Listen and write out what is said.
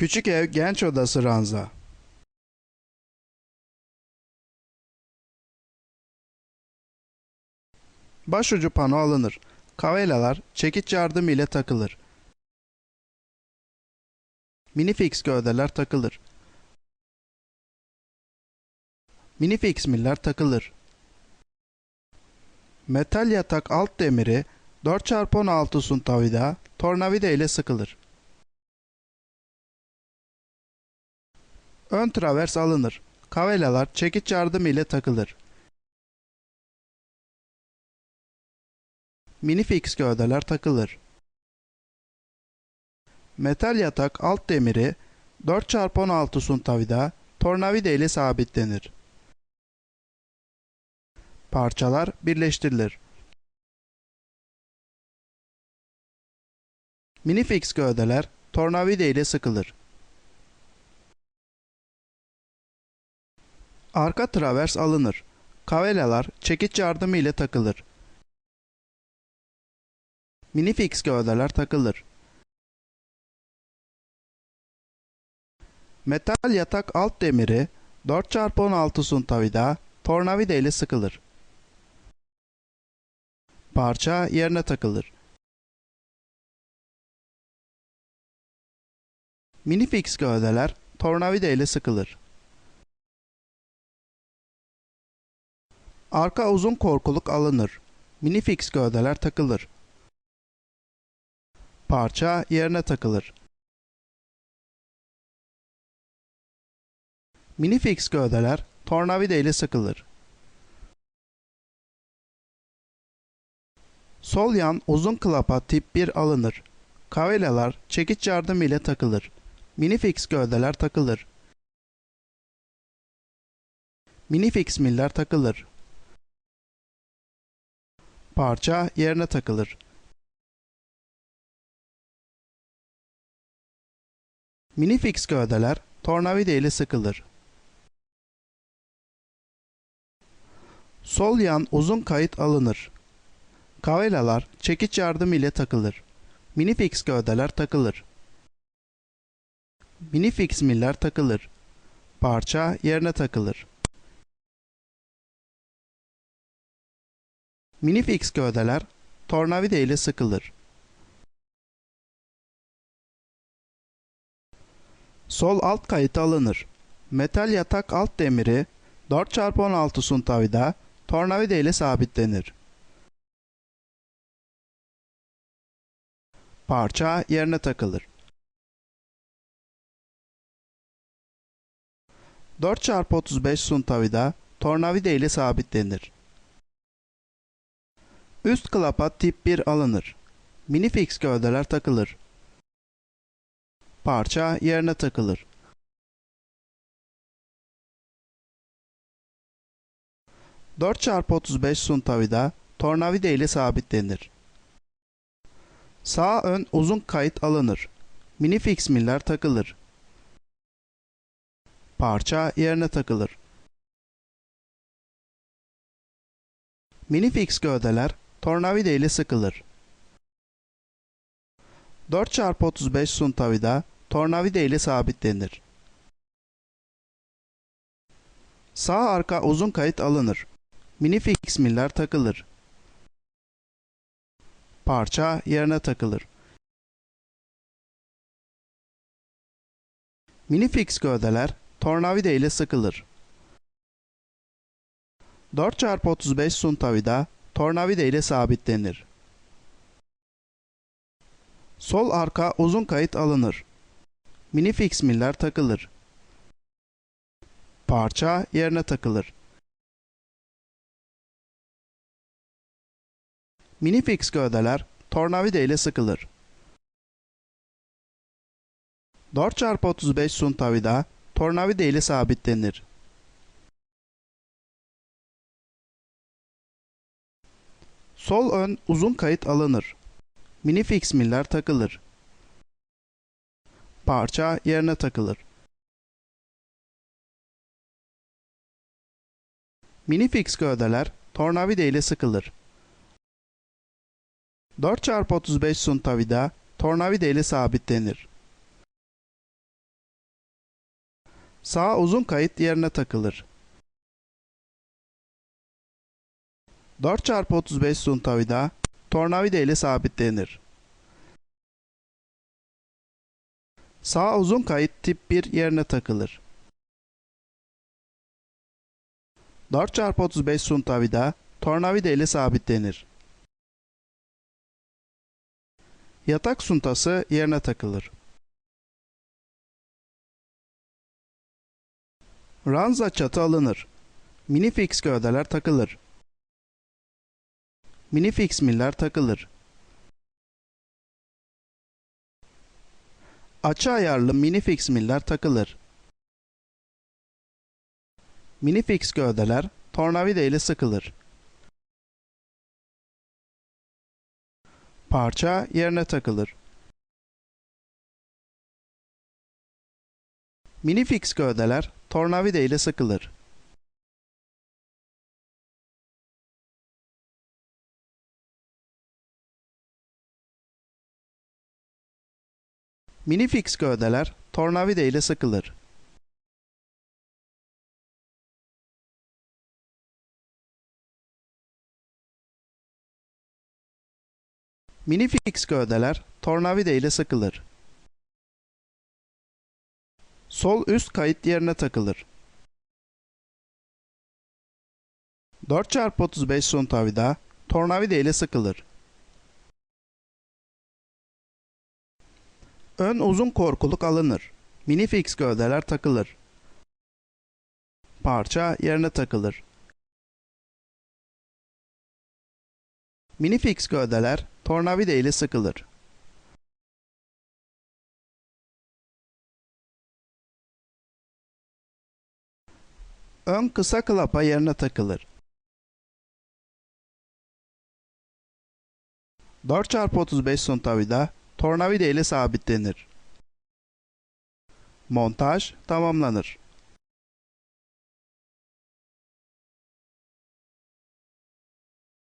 Küçük ev genç odası ranza. Başucu pano alınır. Kavelalar çekiç yardımı ile takılır. Minifix gövdeler takılır. Minifix miller takılır. Metal yatak alt demiri 4x16 suntavida tornavida ile sıkılır. Ön travers alınır. Kavelalar çekiç yardımı ile takılır. Minifix gövdeler takılır. Metal yatak alt demiri 4x16 suntavida tornavida ile sabitlenir. Parçalar birleştirilir. Minifix gövdeler tornavida ile sıkılır. Arka travers alınır. Kavelalar çekiç yardımı ile takılır. Minifix gövdeler takılır. Metal yatak alt demiri 4x16 suntavida tornavida ile sıkılır. Parça yerine takılır. Minifix gövdeler tornavida ile sıkılır. Arka uzun korkuluk alınır. Minifix gövdeler takılır. Parça yerine takılır. Minifix gövdeler tornavida ile sıkılır. Sol yan uzun klapa tip 1 alınır. Kavelalar çekiç yardımı ile takılır. Minifix gövdeler takılır. Minifix miller takılır. Parça yerine takılır. Minifix gövdeler tornavida ile sıkılır. Sol yan uzun kayıt alınır. Kavelalar çekiç yardımı ile takılır. Minifix gövdeler takılır. Minifix miller takılır. Parça yerine takılır. Minifix gövdeler tornavida ile sıkılır. Sol alt kayıt alınır. Metal yatak alt demiri 4x16 suntavida tornavida ile sabitlenir. Parça yerine takılır. 4x35 suntavida tornavida ile sabitlenir. Üst klapa tip 1 alınır. Minifix gövdeler takılır. Parça yerine takılır. Dört çarpı 35 suntavida tornavida ile sabitlenir. Sağ ön uzun kayıt alınır. Minifix miller takılır. Parça yerine takılır. Minifix gövdeler tornavida ile sıkılır. 4x35 suntavida tornavida ile sabitlenir. Sağ arka uzun kayıt alınır. Minifix miller takılır. Parça yerine takılır. Minifix gövdeler tornavida ile sıkılır. 4x35 suntavida tornavida ile sabitlenir. Sol arka uzun kayıt alınır. Minifix miller takılır. Parça yerine takılır. Minifix gövdeler tornavida ile sıkılır. 4x35 suntavida tornavida ile sabitlenir. Sol ön uzun kayıt alınır. Minifix miller takılır. Parça yerine takılır. Minifix gövdeler tornavida ile sıkılır. 4x35 suntavida tornavida ile sabitlenir. Sağ uzun kayıt yerine takılır. 4x35 suntavida tornavida ile sabitlenir. Sağ uzun kayıt tip 1 yerine takılır. 4x35 suntavida tornavida ile sabitlenir. Yatak suntası yerine takılır. Ranza çatı alınır. Minifix gövdeler takılır. Minifix miller takılır. Açı ayarlı minifix miller takılır. Minifix gövdeler tornavida ile sıkılır. Parça yerine takılır. Minifix gövdeler tornavida ile sıkılır. Minifix gövdeler tornavida ile sıkılır. Minifix gövdeler tornavida ile sıkılır. Sol üst kayıt yerine takılır. 4x35 suntavida tornavida ile sıkılır. Ön uzun korkuluk alınır. Minifix gövdeler takılır. Parça yerine takılır. Minifix gövdeler tornavida ile sıkılır. Ön kısa klapa yerine takılır. 4x35 suntavida tornavida ile sabitlenir. Montaj tamamlanır.